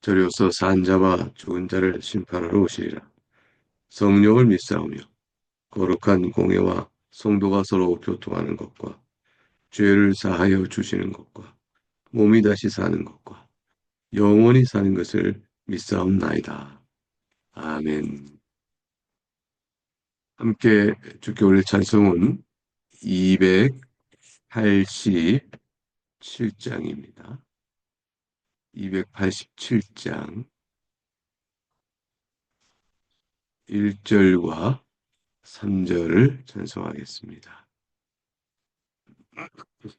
저리로서 산 자와 죽은 자를 심판하러 오시리라. 성령을 믿사오며 거룩한 공예와 성도가 서로 교통하는 것과 죄를 사하여 주시는 것과 몸이 다시 사는 것과 영원히 사는 것을 믿사옵나이다. 아멘. 함께 주께 올릴 찬송은 287장입니다. 287장 1절과 3절을 찬송하겠습니다.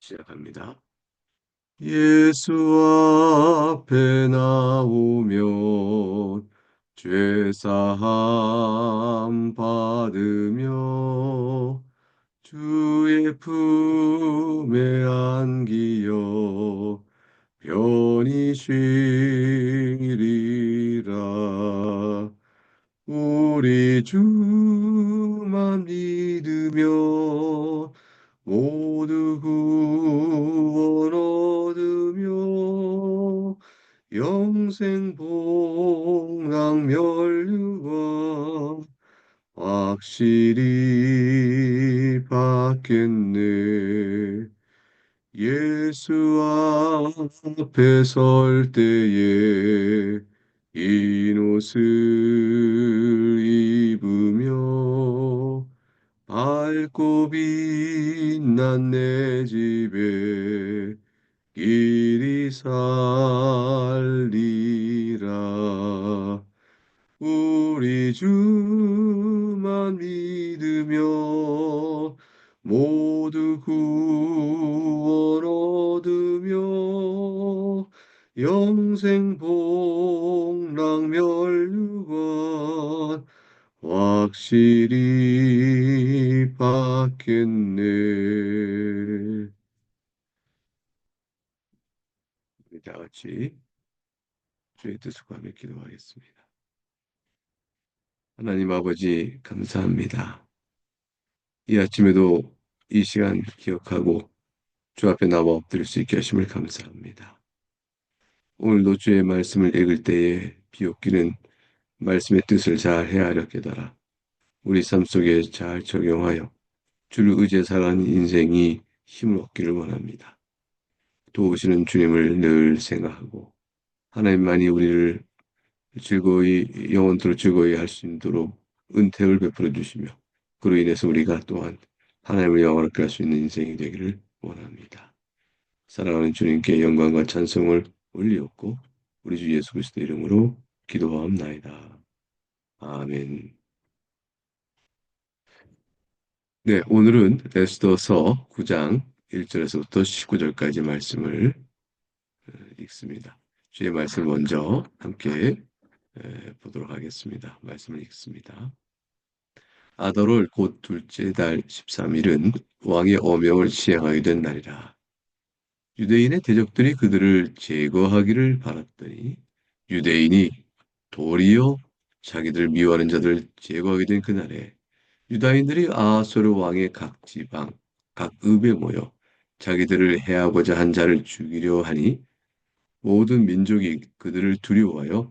시작합니다. 예수 앞에 나오면 죄사함 받으며 주의 품에 안기어 편히 쉬리라. 우리 주만 믿으며 모두 구원 얻으며 영생 복락 멸류관 확실히 받겠네. 예수 앞에 설 때에 흰 옷을 입으며 밝고 빛난 내 집에 길이 살리라. 우리 주 만 믿으며 모두 구원 얻으며 영생 복락 멸류관 확실히 받겠네. 다 같이 주의 뜻을 구하며 기도하겠습니다. 하나님 아버지 감사합니다. 이 아침에도 이 시간 기억하고 주 앞에 나와 엎드릴 수 있게 하심을 감사합니다. 오늘도 주의 말씀을 읽을 때에 비옵기는 말씀의 뜻을 잘 헤아려 깨달아 우리 삶 속에 잘 적용하여 주를 의지해 살아가는 인생이 힘을 얻기를 원합니다. 도우시는 주님을 늘 생각하고 하나님만이 우리를 즐거이 영원토록 즐거이 할 수 있도록 은택을 베풀어 주시며 그로 인해서 우리가 또한 하나님을 영원하게 할 수 있는 인생이 되기를 원합니다. 사랑하는 주님께 영광과 찬송을 올리옵고 우리 주 예수 그리스도 이름으로 기도하옵나이다. 아멘. 네, 오늘은 에스더서 9장 1절에서부터 19절까지 말씀을 어, 읽습니다. 주의 말씀 먼저 함께 보도록 하겠습니다. 말씀을 읽습니다. 아더롤 곧 둘째 달 13일은 왕의 어명을 시행하게 된 날이라. 유대인의 대적들이 그들을 제거하기를 바랐더니 유대인이 도리어 자기들 미워하는 자들을 제거하게 된 그날에 유다인들이 아하소르 왕의 각 지방, 각 읍에 모여 자기들을 해하고자 한 자를 죽이려 하니 모든 민족이 그들을 두려워하여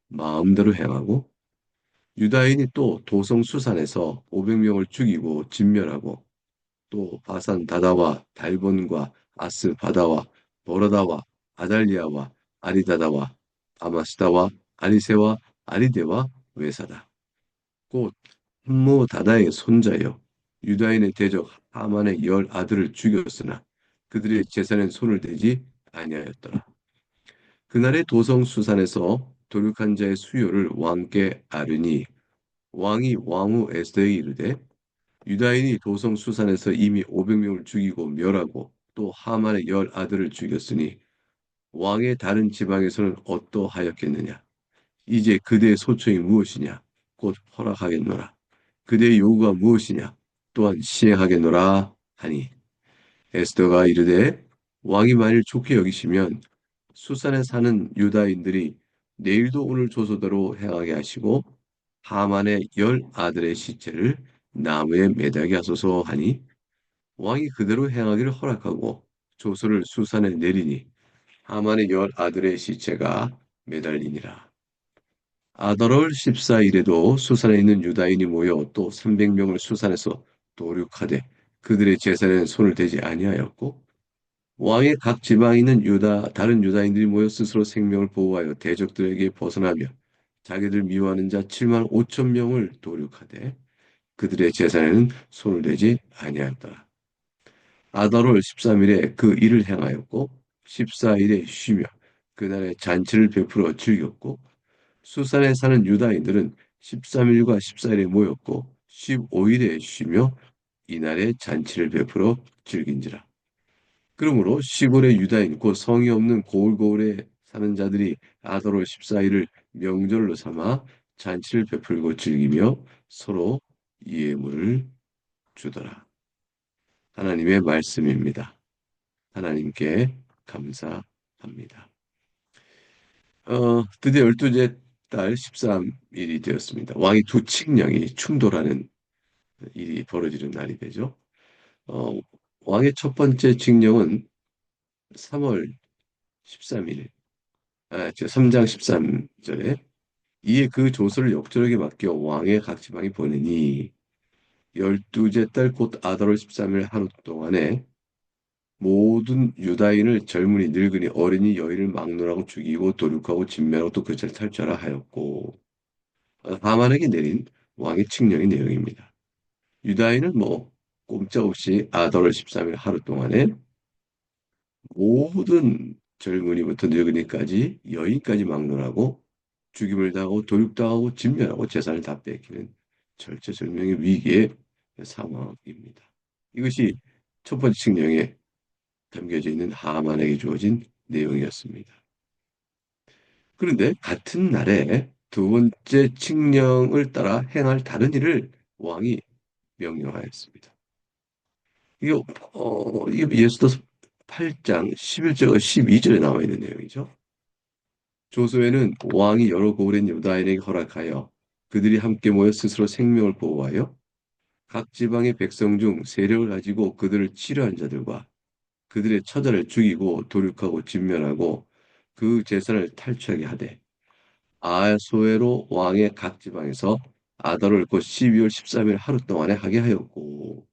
마음대로 행하고 유다인이 또 도성 수산에서 500명을 죽이고 진멸하고 또 바산 다다와 달본과 아스 바다와 버라다와 아달리아와 아리다다와 아마스다와 아리세와 아리데와 외사다. 곧 한모 다다의 손자여 유다인의 대적 하만의 열 아들을 죽였으나 그들의 재산에 손을 대지 아니하였더라. 그날의 도성 수산에서 도륙한 자의 수요를 왕께 아르니 왕이 왕후 에스더에게 이르되 유다인이 도성 수산에서 이미 500명을 죽이고 멸하고 또 하만의 열 아들을 죽였으니 왕의 다른 지방에서는 어떠하였겠느냐? 이제 그대의 소청이 무엇이냐? 곧 허락하겠노라. 그대의 요구가 무엇이냐? 또한 시행하겠노라 하니 에스더가 이르되 왕이 만일 좋게 여기시면 수산에 사는 유다인들이 내일도 오늘 조소대로 행하게 하시고 하만의 열 아들의 시체를 나무에 매달게 하소서 하니 왕이 그대로 행하기를 허락하고 조소를 수산에 내리니 하만의 열 아들의 시체가 매달리니라. 아더롤 14일에도 수산에 있는 유다인이 모여 또 300명을 수산에서 도륙하되 그들의 재산에 손을 대지 아니하였고 왕의 각 지방에 있는 유다 다른 유다인들이 모여 스스로 생명을 보호하여 대적들에게 벗어나며 자기들 미워하는 자 7만 5천 명을 도륙하되 그들의 재산에는 손을 대지 아니하였다. 아다롤 13일에 그 일을 행하였고 14일에 쉬며 그날에 잔치를 베풀어 즐겼고 수산에 사는 유다인들은 13일과 14일에 모였고 15일에 쉬며 이날에 잔치를 베풀어 즐긴지라. 그러므로 시골의 유다인 곧 성이 없는 고을고을에 사는 자들이 아더롤 14일을 명절로 삼아 잔치를 베풀고 즐기며 서로 예물을 주더라. 하나님의 말씀입니다. 하나님께 감사합니다. 어, 드디어 열두째 달 13일이 되었습니다. 왕이 두 칙령이 충돌하는 일이 벌어지는 날이 되죠. 어, 왕의 첫 번째 칙령은 3월 13일, 아, 3장 13절에 이에 그 조서를 역절하게 맡겨 왕의 각 지방에 보내니 열두째 달곧 아달월 13일 하루 동안에 모든 유다인을 젊은이 늙은이 어린이 여인을 막론하고 죽이고 도륙하고 진멸하고 또 그자를 탈취하라 하였고 하만에게 내린 왕의 칙령의 내용입니다. 유다인은 뭐 꼼짝없이 아달월 13일 하루 동안에 모든 젊은이부터 늙은이까지 여인까지 막론하고 죽임을 당하고 도륙당하고 진멸하고 재산을 다 뺏기는 절체절명의 위기의 상황입니다. 이것이 첫 번째 칙령에 담겨져 있는 하만에게 주어진 내용이었습니다. 그런데 같은 날에 두 번째 칙령을 따라 행할 다른 일을 왕이 명령하였습니다. 이거 어, 이게 예수도 8장 11절과 12절에 나와 있는 내용이죠. 조소에는 왕이 여러 고을인 유다인에게 허락하여 그들이 함께 모여 스스로 생명을 보호하여 각 지방의 백성 중 세력을 가지고 그들을 치료한 자들과 그들의 처자를 죽이고 도륙하고 진멸하고 그 재산을 탈취하게 하되 아소에로 왕의 각 지방에서 아달을 곧 12월 13일 하루 동안에 하게 하였고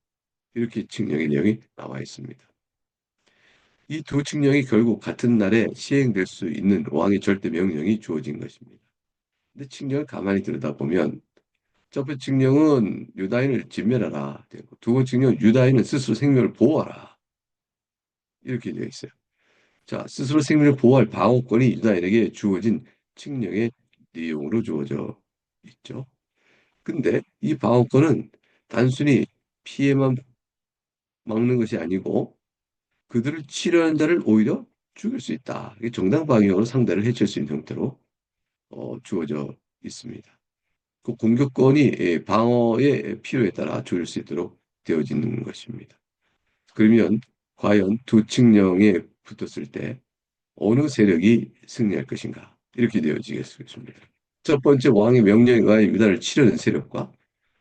이렇게 칙령의 내용이 나와 있습니다. 이 두 칙령이 결국 같은 날에 시행될 수 있는 왕의 절대 명령이 주어진 것입니다. 근데 칙령을 가만히 들여다보면 첫 번째 칙령은 유다인을 진멸하라 두 번째 칙령은 유다인은 스스로 생명을 보호하라 이렇게 되어 있어요. 자, 스스로 생명을 보호할 방어권이 유다인에게 주어진 칙령의 내용으로 주어져 있죠. 근데 이 방어권은 단순히 피해만 막는 것이 아니고 그들을 치료하는 자를 오히려 죽일 수 있다. 이게 정당 방위으로 상대를 해칠 수 있는 형태로 어, 주어져 있습니다. 그 공격권이 예, 방어의 필요에 따라 조일 수 있도록 되어지는 것입니다. 그러면 과연 두 칙령에 붙었을 때 어느 세력이 승리할 것인가 이렇게 되어지겠습니다. 첫 번째 왕의 명령에 의하여 유다를 치려는 세력과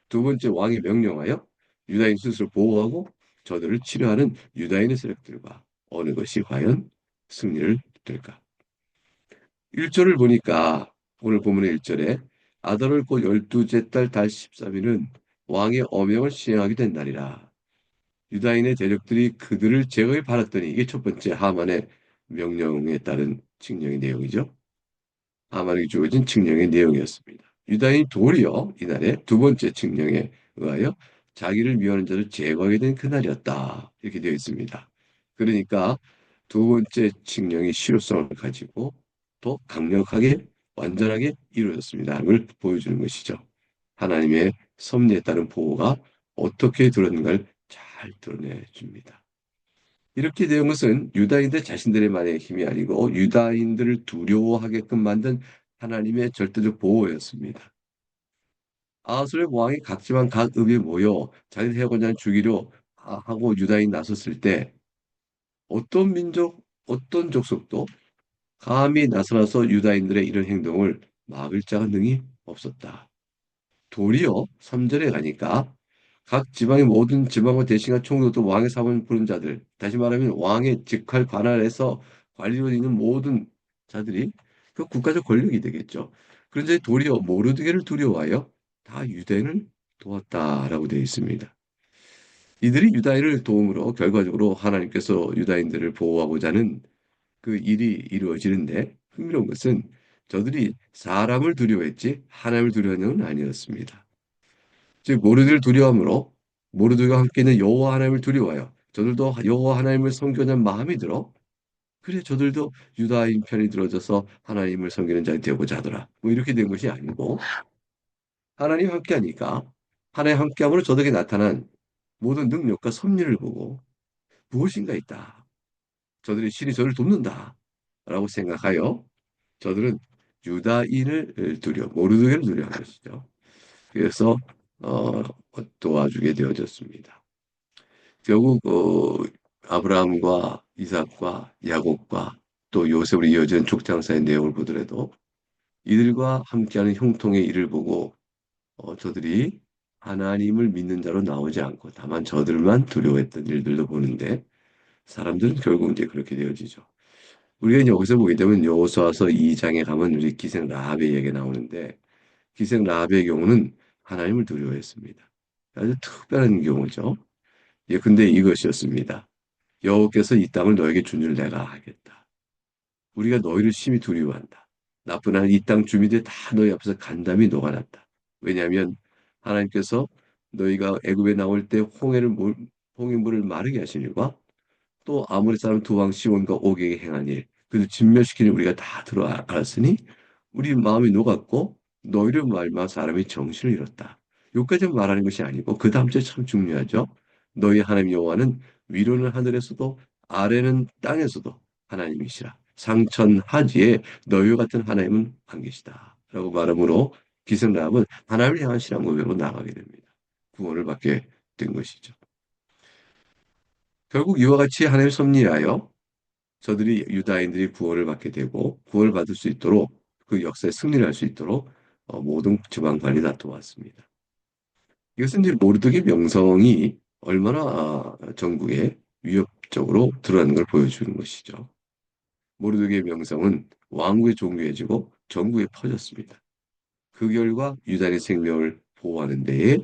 두 번째 왕의 명령하여 유다인 스스로 보호하고 저들을 치료하는 유다인의 세력들과 어느 것이 과연 승리를 될까? 1절을 보니까 오늘 본문의 1절에 아달을 곧 열두째 달 달 13일은 왕의 어명을 시행하게 된 날이라. 유다인의 대적들이 그들을 제거해 받았더니 이게 첫 번째 하만의 명령에 따른 칙령의 내용이죠. 하만에게 주어진 칙령의 내용이었습니다. 유다인이 도리어 이날의 두 번째 칙령에 의하여 자기를 미워하는 자를 제거하게 된 그날이었다. 이렇게 되어 있습니다. 그러니까 두 번째 칙령이 실효성을 가지고 더 강력하게 완전하게 이루어졌습니다. 를 보여주는 것이죠. 하나님의 섭리에 따른 보호가 어떻게 드러는가를 잘 드러내 줍니다. 이렇게 된 것은 유다인들 자신들의만의 힘이 아니고 유다인들을 두려워하게끔 만든 하나님의 절대적 보호였습니다. 아하술의 왕이 각지방 각 읍에 모여 자기 해고자 죽이려 하고 유다인 나섰을 때 어떤 민족, 어떤 족속도 감히 나서나서 유다인들의 이런 행동을 막을 자가 능히 없었다. 도리어 3절에 가니까 각 지방의 모든 지방과 대신과 총독도 왕의 사원을 부른 자들, 다시 말하면 왕의 직할 관할에서 관리로 있는 모든 자들이 그 국가적 권력이 되겠죠. 그런데 도리어 모르드게를 두려워하여 다 유대인을 도왔다라고 되어 있습니다. 이들이 유다인을 도움으로 결과적으로 하나님께서 유다인들을 보호하고자 하는 그 일이 이루어지는데 흥미로운 것은 저들이 사람을 두려워했지 하나님을 두려워하는 건 아니었습니다. 즉 모르드를 두려움으로 모르드가 함께 있는 여호와 하나님을 두려워하여 저들도 여호와 하나님을 섬기는 마음이 들어 그래 저들도 유다인 편이 들어져서 하나님을 섬기는 자가 되고자 하더라. 뭐 이렇게 된 것이 아니고 하나님 함께하니까 하나님 함께함으로 저들에게 나타난 모든 능력과 섭리를 보고 무엇인가 있다. 저들의 신이 저를 돕는다. 라고 생각하여 저들은 유다인을 두려, 모르드게를 두려워하는 것이죠. 그래서 어, 도와주게 되어졌습니다. 결국 어, 아브라함과 이삭과 야곱과 또 요셉으로 이어진 족장사의 내용을 보더라도 이들과 함께하는 형통의 일을 보고 어, 저들이 하나님을 믿는 자로 나오지 않고 다만 저들만 두려워했던 일들도 보는데 사람들은 결국 이제 그렇게 되어지죠. 우리가 여기서 보게 되면 여호수아서 2장에 가면 우리 기생 라합의 얘기가 나오는데 기생 라합의 경우는 하나님을 두려워했습니다. 아주 특별한 경우죠. 예, 근데 이것이었습니다. 여호께서 이 땅을 너에게 준 줄 내가 알겠다. 우리가 너희를 심히 두려워한다. 나쁜 하나님 이땅 주민들이 다 너희 앞에서 간담이 녹아났다. 왜냐하면 하나님께서 너희가 애굽에 나올 때 홍해를 홍해 물을 마르게 하신 일과 또 아무리 사람 두 왕 시온과 오게에 행한 일, 그래서 진멸시키는 우리가 다 들어 알았으니 우리 마음이 녹았고 너희를 말마 사람이 정신을 잃었다. 여기까지 말하는 것이 아니고 그 다음 주에 참 중요하죠. 너희 하나님 여호와는 위로는 하늘에서도 아래는 땅에서도 하나님이시라. 상천 하지에 너희와 같은 하나님은 안 계시다. 라고 말함으로 기생라합은 하나님을 향한 신앙 고백으로 나가게 됩니다. 구원을 받게 된 것이죠. 결국 이와 같이 하나님의 섭리하여 저들이 유다인들이 구원을 받게 되고 구원을 받을 수 있도록 그 역사에 승리를 할 수 있도록 어, 모든 지방 관리 다 도왔습니다. 이것은 이제 모르드의 명성이 얼마나 아, 전국에 위협적으로 드러나는 걸 보여주는 것이죠. 모르드의 명성은 왕국에 종교해지고 전국에 퍼졌습니다. 그 결과 유다인의 생명을 보호하는 데에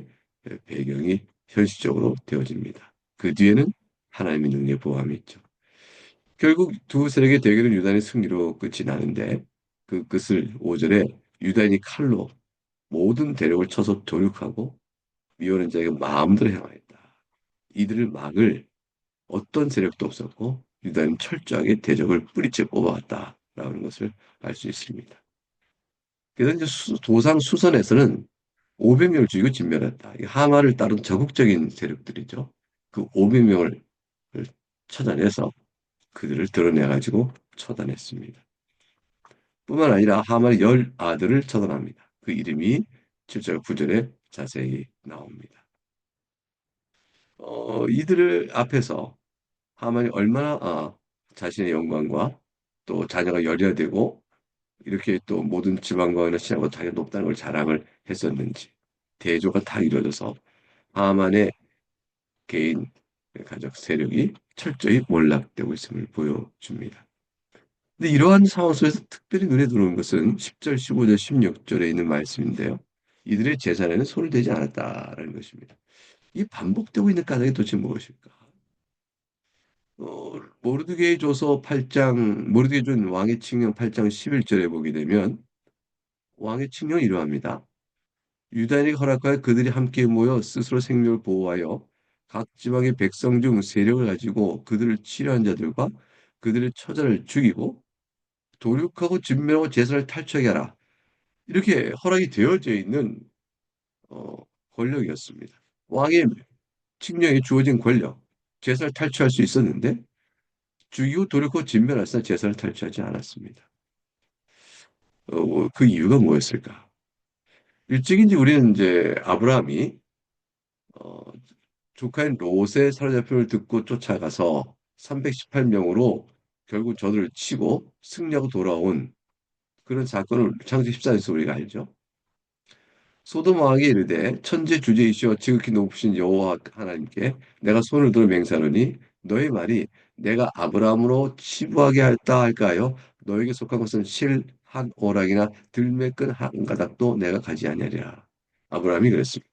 배경이 현실적으로 되어집니다. 그 뒤에는 하나님의 능력의 보함이 있죠. 결국 두 세력의 대결은 유다인의 승리로 끝이 나는데 그 끝을 5절에 유다인이 칼로 모든 대력을 쳐서 조육하고 미워하는 자에게 마음대로 향하였다. 이들을 막을 어떤 세력도 없었고 유다인은 철저하게 대적을 뿌리째 뽑아왔다라는 것을 알 수 있습니다. 그래서 이제 수, 도상 수선에서는 500명을 죽이고 진멸했다. 하마를 따른 적극적인 세력들이죠. 그 500명을 찾아내서 그들을 드러내가지고 처단했습니다. 뿐만 아니라 하만의 열 아들을 처단합니다. 그 이름이 7절 9절에 자세히 나옵니다. 어, 이들을 앞에서 하만이 얼마나 아, 자신의 영광과 또 자녀가 열려되고 이렇게 또 모든 지방과는 신하고 자기가 높다는 걸 자랑을 했었는지 대조가 다 이루어져서 하만의 개인 가족 세력이 철저히 몰락되고 있음을 보여줍니다. 근데 이러한 상황 속에서 특별히 눈에 들어오는 것은 10절, 15절, 16절에 있는 말씀인데요. 이들의 재산에는 손을 대지 않았다라는 것입니다. 이 반복되고 있는 까닭이 도대체 무엇일까? 어, 모르드게의 조서 8장, 모르드게 준 왕의 칙령 8장 11절에 보게 되면 왕의 칙령이 이러합니다. 유다인에게 허락하여 그들이 함께 모여 스스로 생명을 보호하여 각 지방의 백성 중 세력을 가지고 그들을 치료한 자들과 그들의 처자를 죽이고 도륙하고 진멸하고 제사를 탈취하게 하라. 이렇게 허락이 되어져 있는 어, 권력이었습니다. 왕의 칙령에 주어진 권력, 제사를 탈취할 수 있었는데 죽이고 도륙하고 진멸하사 제사를 탈취하지 않았습니다. 어, 그 이유가 뭐였을까? 일찍인지 우리는 이제 아브라함이 어, 조카인 롯의 사로잡힘을 듣고 쫓아가서 318명으로 결국 저들을 치고 승리하고 돌아온 그런 사건을 창세기 14장에서 우리가 알죠. 소돔 왕이 이르되 천재 주제이시여 지극히 높으신 여호와 하나님께 내가 손을 들어 맹세하노니 너의 말이 내가 아브라함으로 치부하게 할다 할까요? 너에게 속한 것은 실 한 오락이나 들매끈 한 가닥도 내가 가지 아니하리라. 아브라함이 그랬습니다.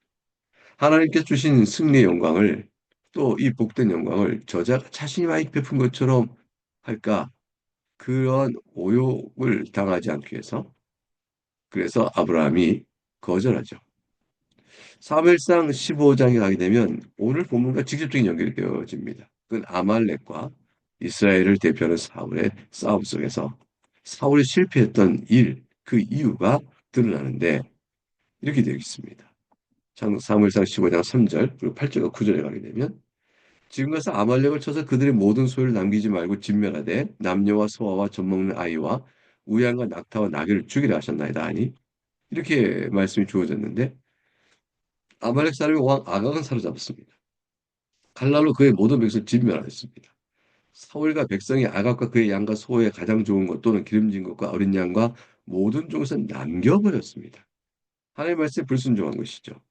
하나님께 주신 승리의 영광을 또 이 복된 영광을 저자가 자신이 많이 베푼 것처럼 할까? 그런 오욕을 당하지 않기 위해서 그래서 아브라함이 거절하죠. 사무엘상 15장에 가게 되면 오늘 본문과 직접적인 연결이 되어집니다. 그건 아말렉과 이스라엘을 대표하는 사울의 싸움 속에서 사울이 실패했던 일, 그 이유가 드러나는데 이렇게 되어 있습니다. 사무엘상 15장 3절 그리고 8절과 9절에 가게 되면 지금 가서 아말렉을 쳐서 그들의 모든 소유를 남기지 말고 진멸하되 남녀와 소아와 젖먹는 아이와 우양과 낙타와 나귀를 죽이려 하셨나이다 하니 이렇게 말씀이 주어졌는데 아말렉 사람이 왕 아각은 사로잡았습니다. 칼날로 그의 모든 백성을 진멸하였습니다. 사울과 백성이 아각과 그의 양과 소에 가장 좋은 것 또는 기름진 것과 어린 양과 모든 중에서 남겨버렸습니다. 하나님의 말씀에 불순종한 것이죠.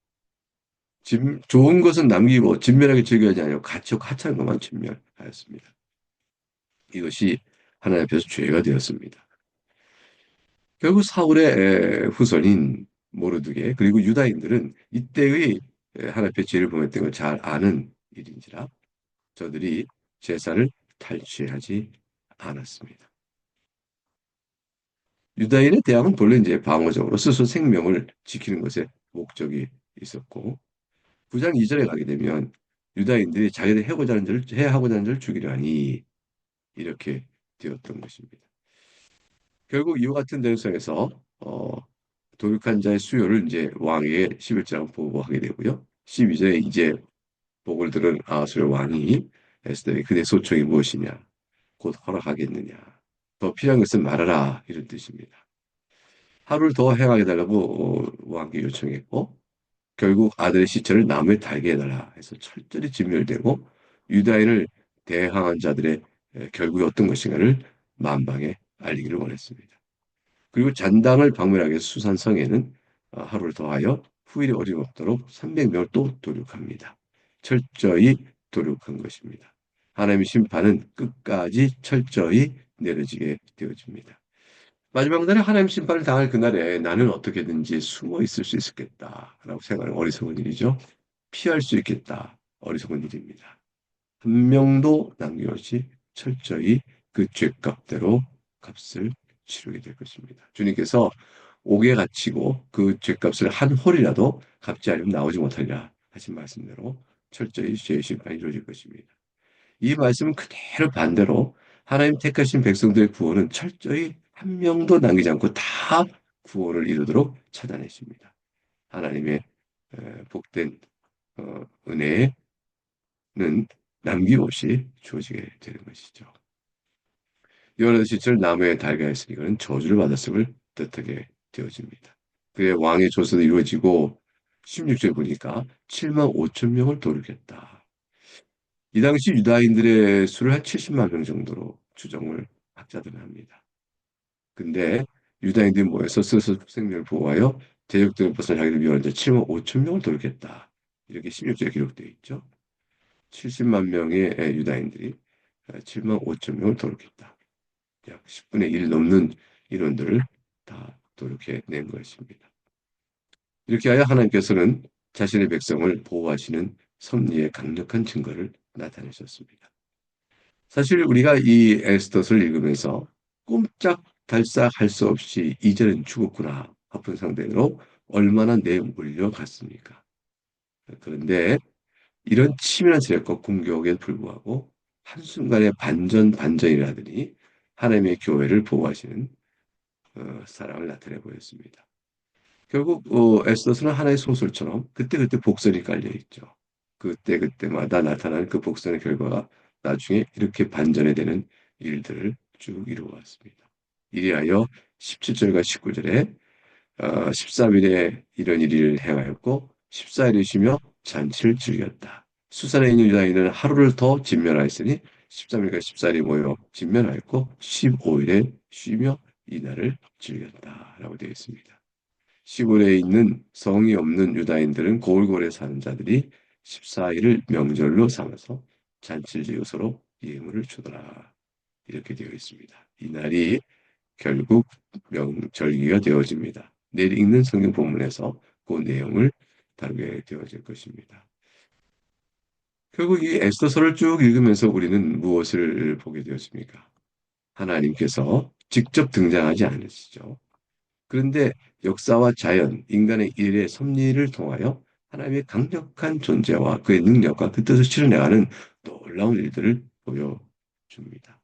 진, 좋은 것은 남기고 진멸하게 즐겨하지 않고 가치고 하찮은 것만 진멸하였습니다. 이것이 하나님 앞에서 죄가 되었습니다. 결국 사울의 후손인 모르드게 그리고 유다인들은 이때의 하나님 앞에 죄를 범했던 걸 잘 아는 일인지라 저들이 제사를 탈취하지 않았습니다. 유다인의 대항은 본래 이제 방어적으로 스스로 생명을 지키는 것에 목적이 있었고 9장 2절에 가게 되면 유다인들이 자기들 해고자 하는 자를 해하고자 하는 자를 죽이려 하니 이렇게 되었던 것입니다. 결국 이와 같은 대응성에서 어, 도륙한 자의 수요를 이제 왕에게 11장 보고하게 되고요. 12절에 이제 복을 들은 아수르 왕이 에스더에 그대 소총이 무엇이냐 곧 허락하겠느냐 더 필요한 것은 말하라 이런 뜻입니다. 하루를 더 행하게 달라고 어, 왕께 요청했고 결국 아들의 시체를 나무에 달게 해달라 해서 철저히 진멸되고 유다인을 대항한 자들의 결국이 어떤 것인가를 만방에 알리기를 원했습니다. 그리고 잔당을 방문하기 위해서 수산성에는 어, 하루를 더하여 후일이 어림없도록 300명을 또 도륙합니다. 철저히 도륙한 것입니다. 하나님의 심판은 끝까지 철저히 내려지게 되어집니다. 마지막 날에 하나님 심판을 당할 그날에 나는 어떻게든지 숨어 있을 수 있겠다라고 생각하는 어리석은 일이죠. 피할 수 있겠다. 어리석은 일입니다. 한 명도 남김없이 철저히 그 죄값대로 값을 치르게 될 것입니다. 주님께서 옥에 갇히고 그 죄값을 한 홀이라도 갚지 않으면 나오지 못하리라 하신 말씀대로 철저히 죄의 심판이 이루어질 것입니다. 이 말씀은 그대로 반대로 하나님 택하신 백성들의 구원은 철저히 한 명도 남기지 않고 다 구원을 이루도록 찾아내십니다. 하나님의 복된 어, 은혜는 남김없이 주어지게 되는 것이죠. 요나의 시절 나무에 달가했으니 이는 저주를 받았음을 뜻하게 되어집니다. 그의 왕의 조선이 이루어지고 16절 보니까 7만 5천 명을 도륙했다. 이 당시 유다인들의 수를 한 70만 명 정도로 추정을 학자들은 합니다. 근데 유다인들이 모여서 스스로 생명을 보호하여 대적들을 벗어 자기를 자 7만 5천 명을 돌겠다. 이렇게 16절에 기록되어 있죠. 70만 명의 유다인들이 7만 5천 명을 돌겠다. 약 10분의 1 넘는 인원들을 다 돌게 낸 것입니다. 이렇게 하여 하나님께서는 자신의 백성을 보호하시는 섭리의 강력한 증거를 나타내셨습니다. 사실 우리가 이 에스더스를 읽으면서 꼼짝 달싹할 수 없이 이제는 죽었구나 아픈 상대로 얼마나 내몰려갔습니까? 그런데 이런 치밀한 세력과 공격에 불구하고 한순간에 반전 반전이라더니 하나님의 교회를 보호하시는 어, 사랑을 나타내 보였습니다. 결국 어, 에스더스는 하나의 소설처럼 그때그때 복선이 깔려 있죠. 그때그때마다 나타나는 그 복선의 결과가 나중에 이렇게 반전이 되는 일들을 쭉 이루어왔습니다. 이리하여 17절과 19절에 어, 13일에 이런 일을 행하였고 14일에 쉬며 잔치를 즐겼다. 수산에 있는 유다인은 하루를 더 진면하였으니 13일과 14일이 모여 진면하였고 15일에 쉬며 이날을 즐겼다라고 되어 있습니다. 시골에 있는 성이 없는 유다인들은 고을고을에 사는 자들이 14일을 명절로 삼아서 잔치를 지어 서로 예물을 주더라. 이렇게 되어 있습니다. 이날이 결국 명절기가 되어집니다. 내일 읽는 성경 본문에서 그 내용을 다루게 되어질 것입니다. 결국 이 에스더서를 쭉 읽으면서 우리는 무엇을 보게 되었습니까? 하나님께서 직접 등장하지 않으시죠. 그런데 역사와 자연, 인간의 일의 섭리를 통하여 하나님의 강력한 존재와 그의 능력과 그 뜻을 실현해가는 놀라운 일들을 보여줍니다.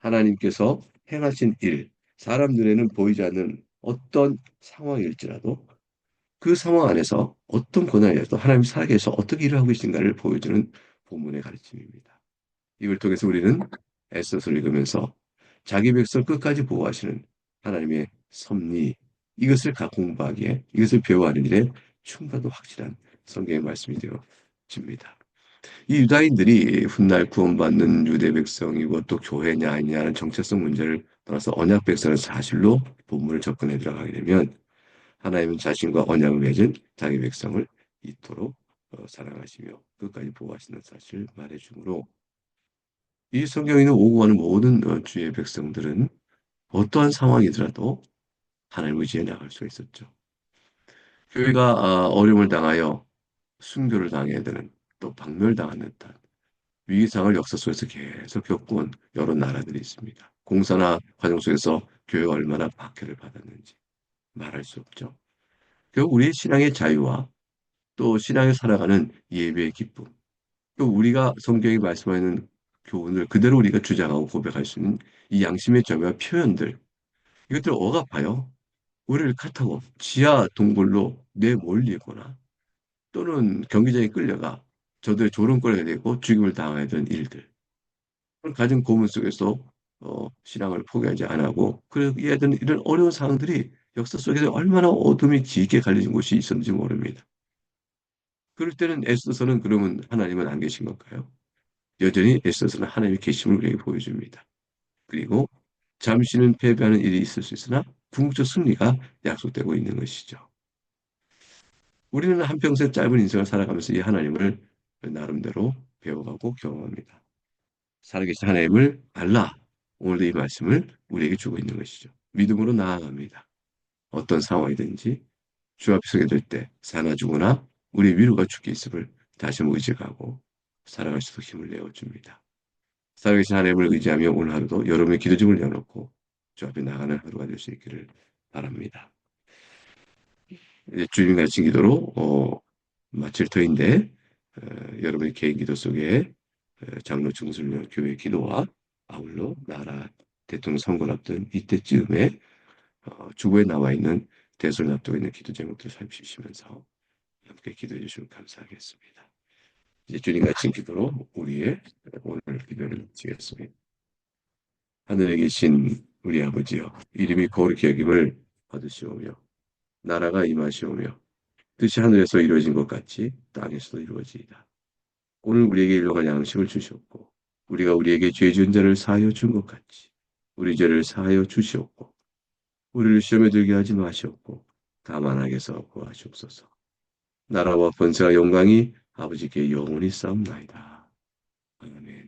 하나님께서 행하신 일, 사람 눈에는 보이지 않는 어떤 상황일지라도 그 상황 안에서 어떤 고난이라도 하나님 살아계셔서 어떻게 일을 하고 계신가를 보여주는 본문의 가르침입니다. 이걸 통해서 우리는 에스더를 읽으면서 자기 백성을 끝까지 보호하시는 하나님의 섭리 이것을 각 공부하기에 이것을 배워하는 일에 충분도 확실한 성경의 말씀이 되어집니다. 이 유다인들이 훗날 구원받는 유대 백성이고 또 교회냐 아니냐는 정체성 문제를 떠나서 언약 백성의 사실로 본문을 접근해 들어가게 되면 하나님은 자신과 언약을 맺은 자기 백성을 이토록 어, 사랑하시며 끝까지 보호하시는 사실을 말해주므로 이 성경에 있는 오고 가는 모든 어, 주의 백성들은 어떠한 상황이더라도 하나님 의지해 나갈 수 있었죠. 교회가 아, 어려움을 당하여 순교를 당해야 되는 또 박멸당하는 듯한 위기상을 역사 속에서 계속 겪어온 여러 나라들이 있습니다. 공사나 과정 속에서 교회가 얼마나 박해를 받았는지 말할 수 없죠. 결국 우리의 신앙의 자유와 또 신앙을 살아가는 예배의 기쁨, 또 우리가 성경이 말씀하는 교훈을 그대로 우리가 주장하고 고백할 수 있는 이 양심의 점유와 표현들, 이것들을 억압하여 우리를 카타고 지하 동굴로 내몰리거나 또는 경기장에 끌려가 저들의 조롱거리가 되고 죽임을 되는 일들. 가진 고문 속에서 어, 신앙을 포기하지 않고 그러게 되는 이런 어려운 상황들이 역사 속에서 얼마나 어둠이 깊게 갈려진 곳이 있었는지 모릅니다. 그럴 때는 애써서는 그러면 하나님은 안 계신 건가요? 여전히 애써서는 하나님의 계심을 우리에게 보여줍니다. 그리고 잠시는 패배하는 일이 있을 수 있으나 궁극적 승리가 약속되고 있는 것이죠. 우리는 한평생 짧은 인생을 살아가면서 이 하나님을 나름대로 배워가고 경험합니다. 살아계신 하나님을 알라. 오늘도 이 말씀을 우리에게 주고 있는 것이죠. 믿음으로 나아갑니다. 어떤 상황이든지 주 앞에 서게 될 때 사나 죽으나 우리 위로가 주께 있음을 다시 의지하고 살아갈 수 있도록 힘을 내어줍니다. 살아계신 하나님을 의지하며 오늘 하루도 여러분의 기도중을 내어놓고 주 앞에 나가는 하루가 될 수 있기를 바랍니다. 주님 가르친 기도로 어, 마칠 터인데 어, 여러분의 개인 기도 속에 어, 장로 중순령 교회 기도와 아울러 나라 대통령 선거를 앞둔 이때쯤에 어, 주보에 나와 있는 대소를 앞두고 있는 기도 제목들을 살피시면서 함께 기도해 주시면 감사하겠습니다. 이제 주님 가르친 기도로 우리의 오늘 기도를 마치겠습니다. 하늘에 계신 우리 아버지여 이름이 거룩히 여김을 받으시오며 나라가 임하시오며 뜻이 하늘에서 이루어진 것 같이 땅에서도 이루어지이다. 오늘 우리에게 일용할 양식을 주셨고 우리가 우리에게 죄 지은 자를 사하여 준 것 같이 우리 죄를 사하여 주시옵고 우리를 시험에 들게 하지 마시옵고 다만 하게서 구하시옵소서. 나라와 번세와 영광이 아버지께 영원히 싸움나이다. 아멘.